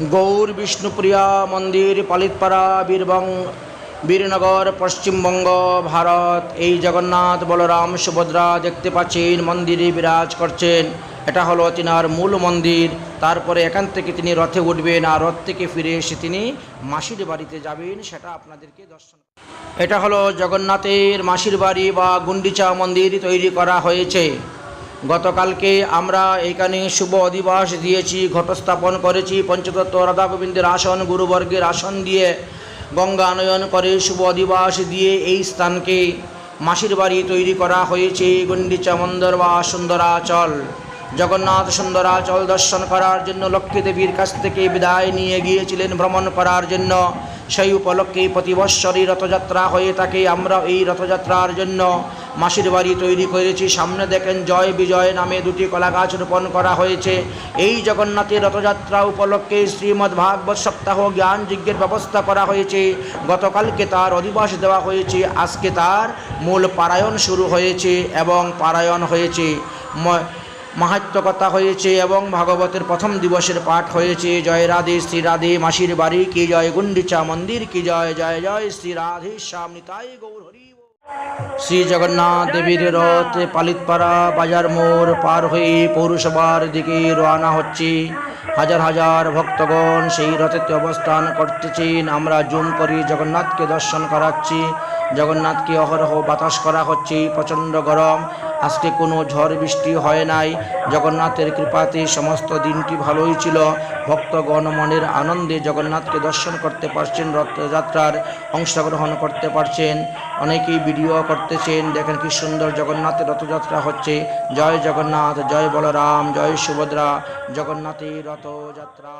গৌর বিষ্ণুপ্রিয়া মন্দির পালিতপাড়া বীরবং, বীরনগর পশ্চিমবঙ্গ ভারত। এই জগন্নাথ বলরাম সুভদ্রা দেখতে পাচ্ছেন, মন্দিরে বিরাজ করছেন। এটা হলো তিনার মূল মন্দির। তারপরে এখান থেকে তিনি রথে উঠবেন আর রথ থেকে ফিরে এসে তিনি মাসির বাড়িতে যাবেন, সেটা আপনাদেরকে দর্শন এটা হলো জগন্নাথের মাসির বাড়ি বা গুন্ডিচা মন্দির তৈরি করা হয়েছে। গতকালকে আমরা এখানে শুভ অধিবাস দিয়েছি, ঘটস্থাপন করেছি। পঞ্চতত্ত্ব রাধা গোবিন্দের আসন, গুরুবর্গের আসন দিয়ে গঙ্গা আনয়ন করে শুভ অধিবাস দিয়ে এই স্থানকে মাসির বাড়ি তৈরি করা হয়েছে। গণ্ডিচা মন্দির বা সুন্দরাচল, জগন্নাথ সুন্দরাচল দর্শন করার জন্য লক্ষ্মী দেবীর কাছ থেকে বিদায় নিয়ে গিয়েছিলেন, ভ্রমণ করার জন্য। সেই উপলক্ষে প্রতি বৎসরই রথযাত্রা হয়ে থাকে। আমরা এই রথযাত্রার জন্য মাসির বাড়ি তৈরি করেছি। সামনে দেখেন জয় বিজয় নামে দুটি কলা গাছ রোপণ করা হয়েছে। এই জগন্নাথের রথযাত্রা উপলক্ষে শ্রীমদ্ ভাগবত সপ্তাহ জ্ঞান যজ্ঞের ব্যবস্থা করা হয়েছে। গতকালকে তার অধিবাস দেওয়া হয়েছে। আজকে তার মূল পারায়ণ শুরু হয়েছে এবং পারায়ণ হয়েছে। ম- মাহাত্ম কথা হয়েছে এবং ভাগবতের প্রথম দিবসের পাঠ হয়েছে। জয় রাধে, শ্রী রাধে, মাসির বাড়ি, কি জয়, গুন্ডিচা মন্দির, কি জয় জয় জয়, শ্রী রাধে শ্যাম নিতাই গৌর হরি। শ্রী জগন্নাথ দেবীর রথ পালিতপাড়া বাজার মোড় পার হয়ে পৌরসভার দিকে রওনা হচ্ছে। হাজার হাজার ভক্তগণ সেই রথেতে অবস্থান করতেছেন। আমরা জুম করি জগন্নাথকে দর্শন করাচ্ছি। জগন্নাথকে অহরহ বাতাস করা হচ্ছে। প্রচণ্ড গরম। আজকে কোনো ঝড় বৃষ্টি হয় নাই। জগন্নাথের কৃপাতে সমস্ত দিনটি ভালোই ছিল। ভক্তগণ মনের আনন্দে জগন্নাথকে দর্শন করতে পারছেন, রথযাত্রার অংশগ্রহণ করতে পারছেন। অনেকেই ভিডিও করতেছেন, দেখেন কি সুন্দর জগন্নাথের রথযাত্রা হচ্ছে। জয় জগন্নাথ, জয় বলরাম, জয় সুভদ্রা, জগন্নাথের রথযাত্রা।